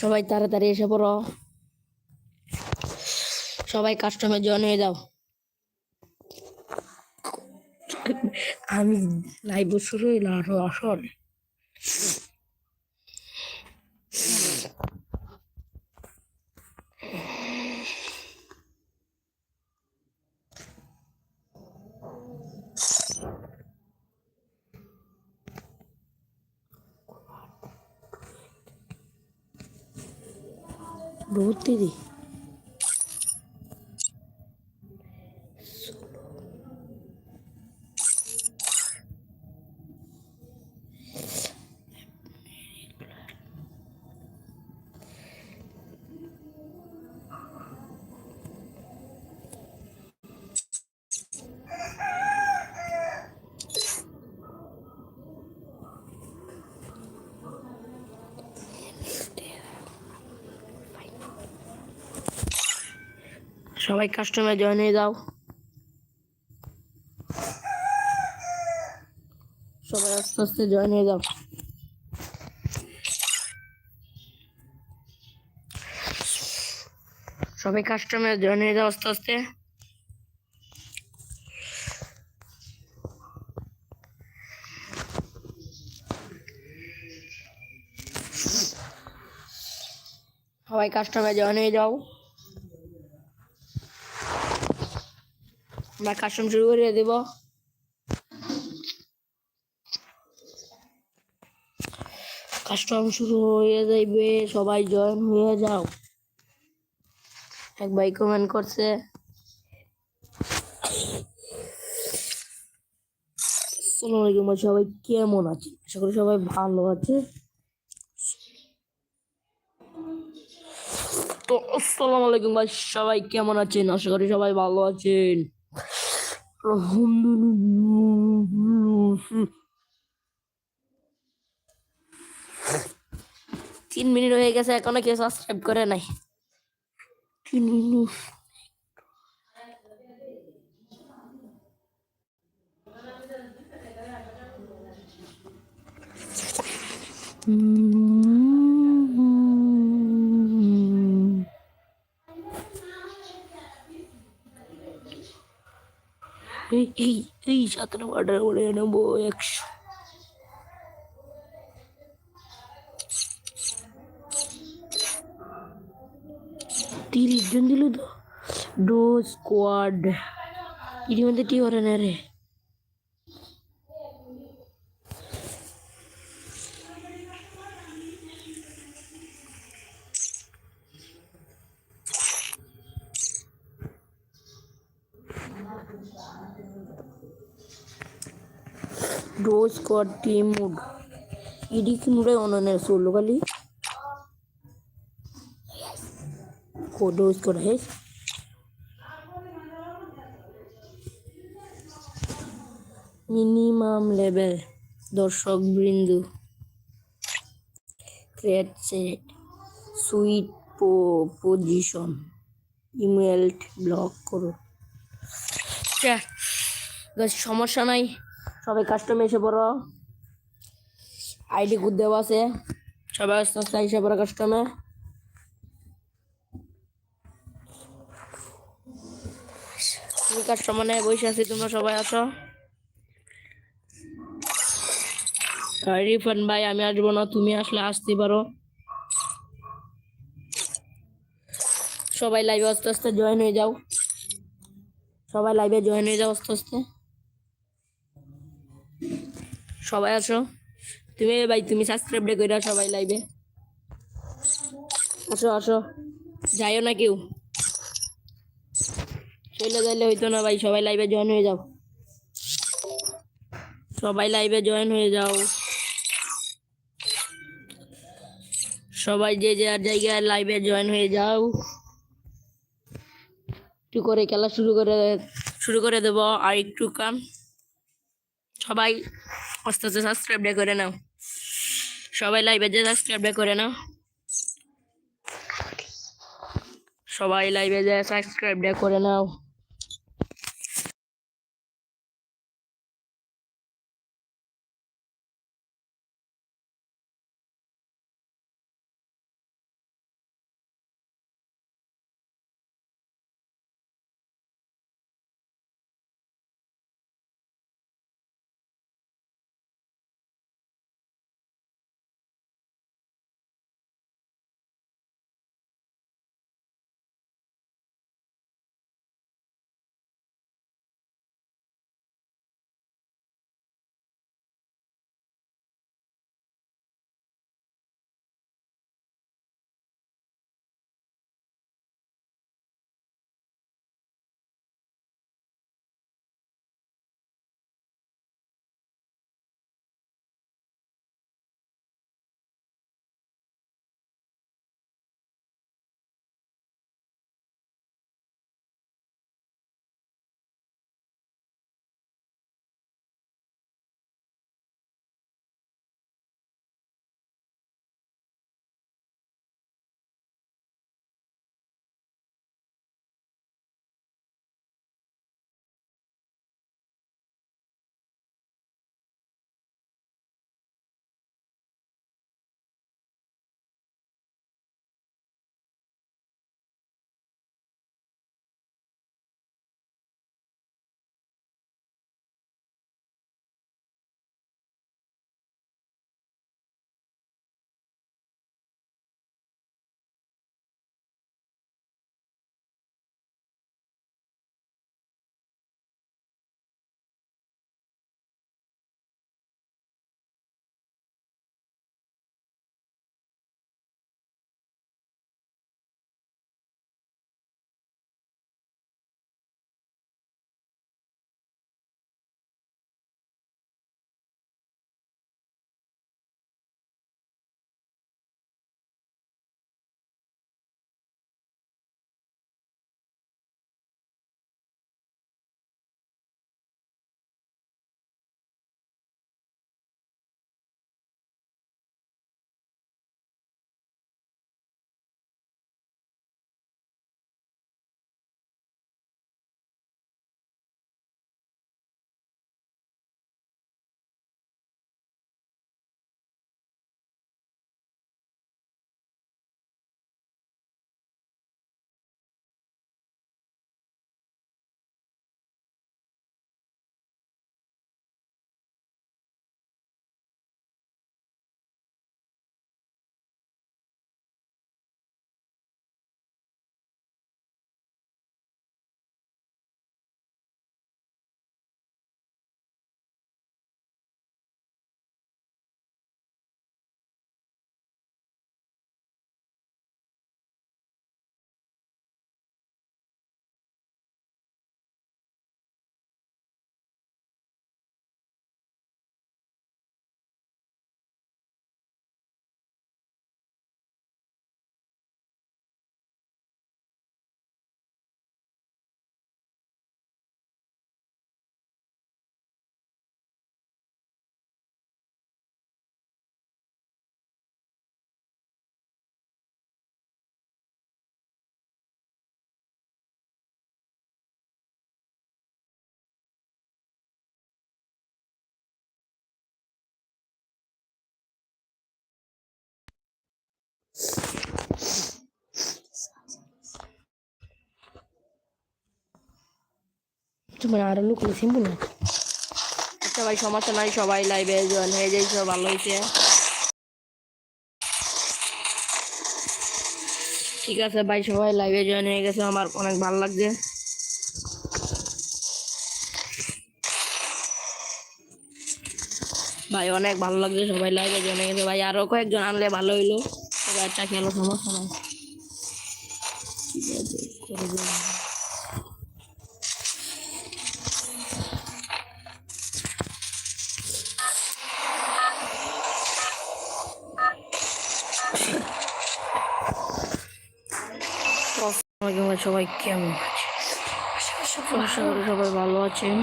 সবাই তাড়াতাড়ি এসে পড়ো। সবাই কাস্টমার জয়েন হয়ে যাও। আমি লাইভ শুরু হইল আসল। বহুত দিদি সবাই কাস্টমার জয়েন হয়ে যাও। সবাই আস্তে আস্তে জয়েন হয়ে যাও। সবাই কাস্টমার জয়েন হয়ে যাও আস্তে আস্তে। সবাই কাস্টমার জয়েন হয়ে যাও। আমরা কাস্টম শুরু করে দেব। কাস্টম শুরু হয়ে যাইবে, সবাই জয়েন হয়ে যাও। এক ভাই কমেন্ট করছে। আসসালামু আলাইকুম সবাই কেমন আছে আশা করি সবাই ভালো আছে। তো, আসসালামু আলাইকুম ভাই, সবাই কেমন আছেন? আশা করি সবাই ভালো আছেন। তিন মিনিট হয়ে গেছে এখনও কেউ সাবস্ক্রাইব করে নাই। মিনিট। এই এই এই সাত নাম্বারটা বলে নেব একশো তিরিশ জন দিল তো ডো স্কোয়াড এর মধ্যে টি করে না রে Doors got demoed. ഇടിക്ക് മുടെ ഒന്നെ സോളു കളി കോഡ് ഡോസ് കോഡ് ഹെസ് মিনিমাম লেভেল দর্শক বিন্দু। Create set sweet position email block করো। সমস্যা নাই। সবাই কাস্টমে এসে পড়ো। আইডি কোড দেওয়া আছে। সবাই আস্তে আস্তে এসে পড়ো কাস্টমে কাস্টমারে বসে আছি, তোমরা সবাই আছো রিফান ভাই, আমি আসব না, তুমি আসলে আসতে পারো। সবাই লাইভে আস্তে আস্তে জয়েন হয়ে যাও। সবাই লাইভে জয়েন হয়ে যাও আস্তে আস্তে। সবাই আসো তুমি ভাই, তুমি সাবস্ক্রাইব করে সবাই লাইভে আসো আসো। যাইও না কেউ। চলে গেলে হইতো না ভাই, সবাই লাইভে জয়েন হয়ে যাও। সবাই লাইভে জয়েন হয়ে যাও। সবাই যে যার জায়গায় লাইভে জয়েন হয়ে যাও। একটু করে খেলা শুরু করে শুরু করে দেবো, আর একটু কাম। সবাই আস্তে আস্তে সাবস্ক্রাইব করে নাও। সবাই লাইভে যে সাবস্ক্রাইব করে নাও। সবাই লাইভে যে সাবস্ক্রাইব করে নাও। তোমার আরও লোক সিম্পল না আচ্ছা ভাই, সমস্যা নাই, সবাই লাইভে জয়েন হয়ে যাইছে ভালো হয়েছে ঠিক আছে ভাই, সবাই লাইভে জয়েন হয়ে গেছে, আমার অনেক ভালো লাগছে। ভাই, অনেক ভালো লাগছে, সবাই লাইভে জয়েন হয়ে গেছে। ভাই, আরও কয়েকজন আনলে ভালো হইল। একটা খেলো, সমস্যা নাই। ঠিক আছে সবাই কেমন আছে সবাই ভালো আছেন?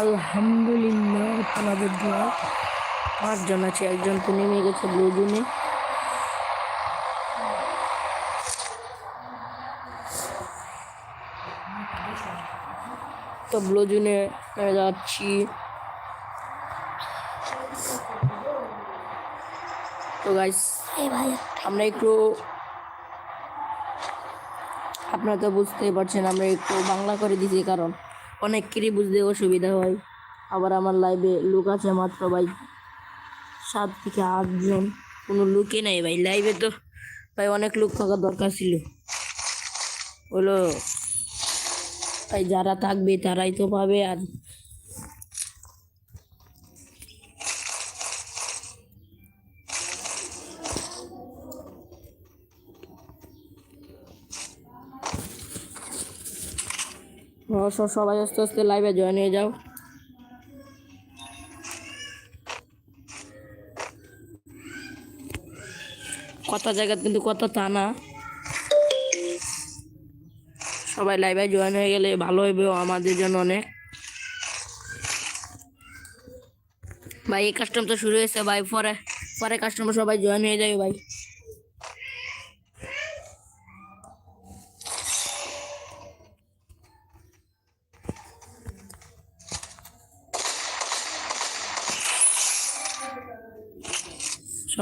আলহামদুলিল্লাহ আপনাদের দোয়া। পাঁচজন আছে একজন তো নেমে গেছে ব্লু জুনে তো ব্লু জুনে যাচ্ছি। তো গাইস আমরা একটু আপনারা তো বুঝতেই পারছেন, আমরা একটু বাংলা করে দিছি, কারণ অনেকেরই বুঝতে অসুবিধা হয়। আবার আমার লাইভে লোক আছে মাত্র ভাই, সাত থেকে আটজন কোনো লুকে নাই ভাই লাইভে তো ভাই অনেক লোক থাকার দরকার ছিল। হলো তাই যারা থাকবে তারাই তো পাবে, আর অবশ্য সবাই আস্তে আস্তে লাইভে জয়েন হয়ে যাও। কত জায়গা কিন্তু কত তা না সবাই লাইভে জয়েন হয়ে গেলে ভালো হবে আমাদের জন্য অনেক। ভাই, এই কাস্টম তো শুরু হয়েছে ভাই, পরে পরে কাস্টমার সবাই জয়েন হয়ে যাবে ভাই।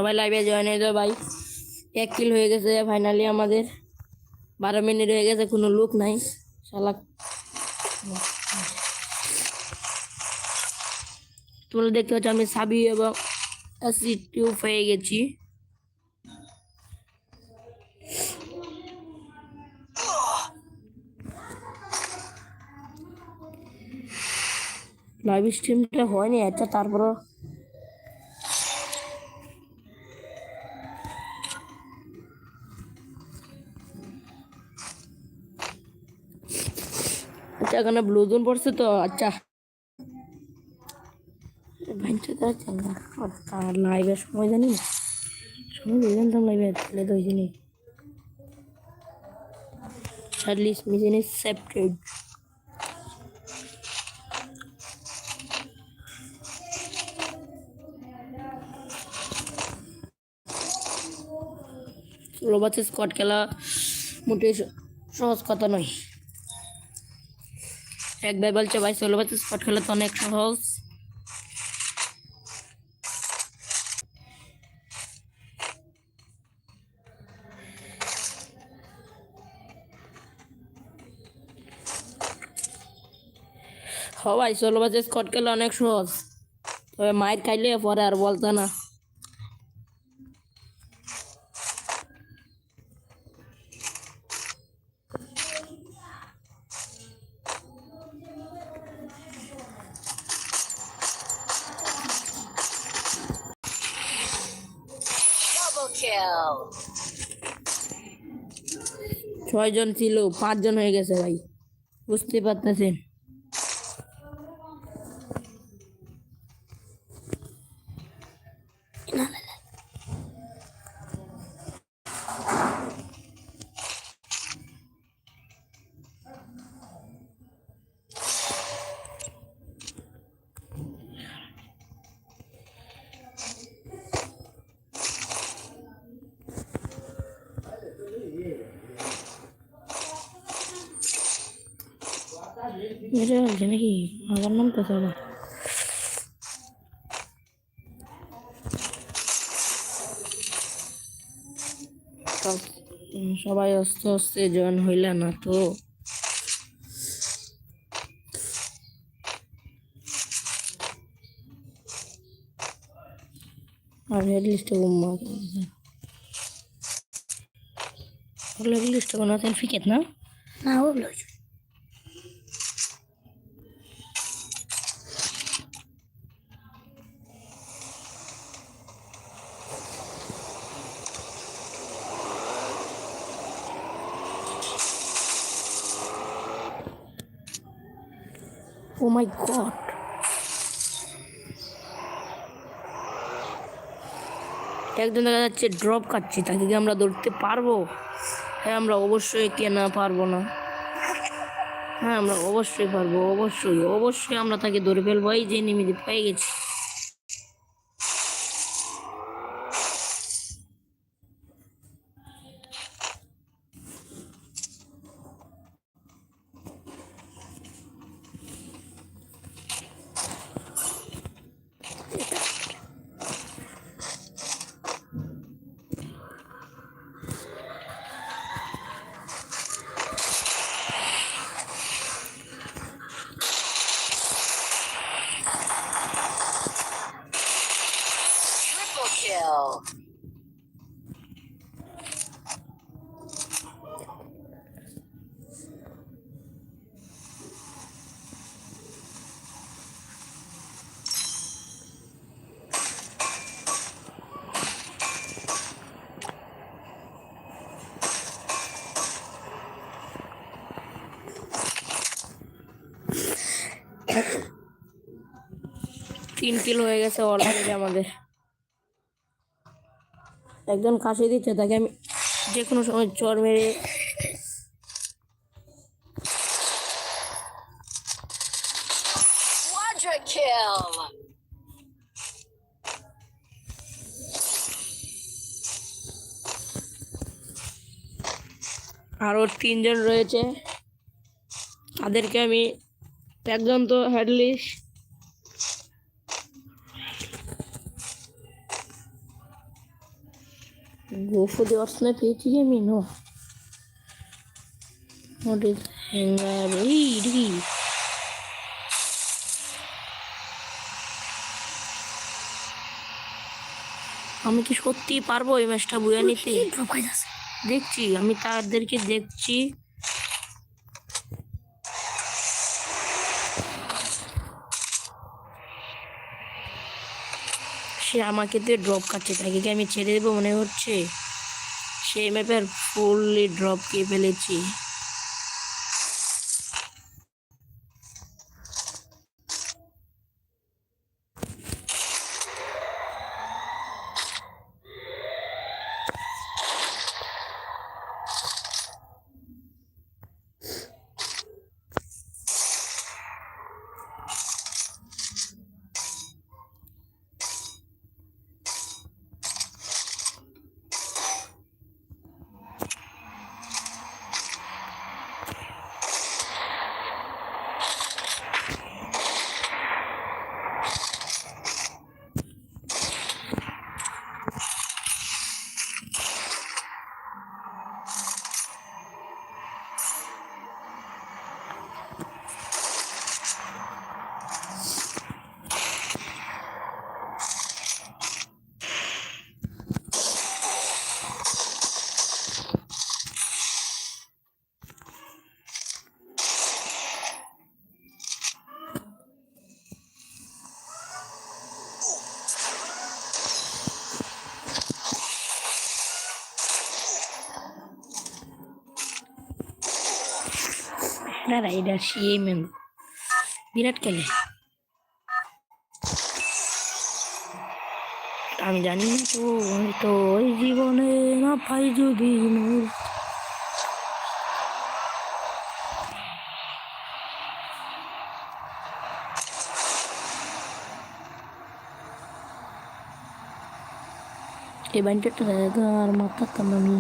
সবাই লাইভে জয়েন হয়ে যাবে ভাই। এক কিল হয়ে গেছে ফাইনালি আমাদের। বারো মিনিট হয়ে গেছে, কোনো লোক নাই। শালা। তোমরা দেখতে পাচ্ছ আমি সাবি এবং টিউব হয়ে গেছি। লাইভ স্ট্রিমটা হয়নি আচ্ছা তারপরও আচ্ছা এখানে ব্লু জোন পড়ছে তো আচ্ছা। আর লাইভের সময় জানি সময় তো ওই স্কট খেলা মোটেই স- সহজ কথা নয়। এক ভাই বলছে, ভাই, ষোলো বাচ্চা স্পট খেলা তো অনেক সহজ। ভাই, ষোলো বাচ্চা স্কট খেলা অনেক সহজ। তবে মায়ের খাইলে পরে আর বলতো না। ছয়জন ছিল পাঁচজন হয়ে গেছে ভাই। বুঝতে পারতেছেন? ভিডিও লাগছে নাকি তো সবাই অস্ত অস্তে জয়েন হইলা না তো আর হেড লিস্টে কোনো ফিকেট না না ও মাই গড একজন দেখা যাচ্ছে ড্রপ খাচ্ছে, তাকে কি আমরা ধরতে পারব? হ্যাঁ আমরা অবশ্যই কেনা পারব না। হ্যাঁ আমরা অবশ্যই পারব, অবশ্যই অবশ্যই আমরা তাকে ধরে ফেলব। এই যে নিমিতে পেয়ে গেছি। Triple kill. তিন কিলো হয়ে গেছে অলরেডি আমাদের একজন কাশি দিচ্ছে, তাকে আমি যে কোনো সময় চর মেরে. আরও তিনজন রয়েছে তাদেরকে আমি একজন তো হেডলিস গোফো দেওয়ার সময় পেয়েছি আমি নো What is। আমি কি সত্যি পারব এই ম্যাচটা বুঝে নিতে? দেখছি আমি তাদেরকে দেখছি। সে আমাকে দিয়ে ড্রপ খাচ্ছে তাকে কি আমি ছেড়ে দেবো মনে হচ্ছে? সেই ম্যাপের ফুললি ড্রপ খেয়ে ফেলেছি। না রাইডার সেই মেম বিরাট খেলে। আমি জানি তো তো ওই জীবনে না পাই যদি মোর এই বান্টারটা আর মাথাতাম আমি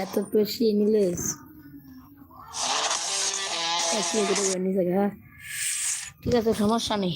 এত বেশি নিলে হ্যাঁ। ঠিক আছে সমস্যা নেই।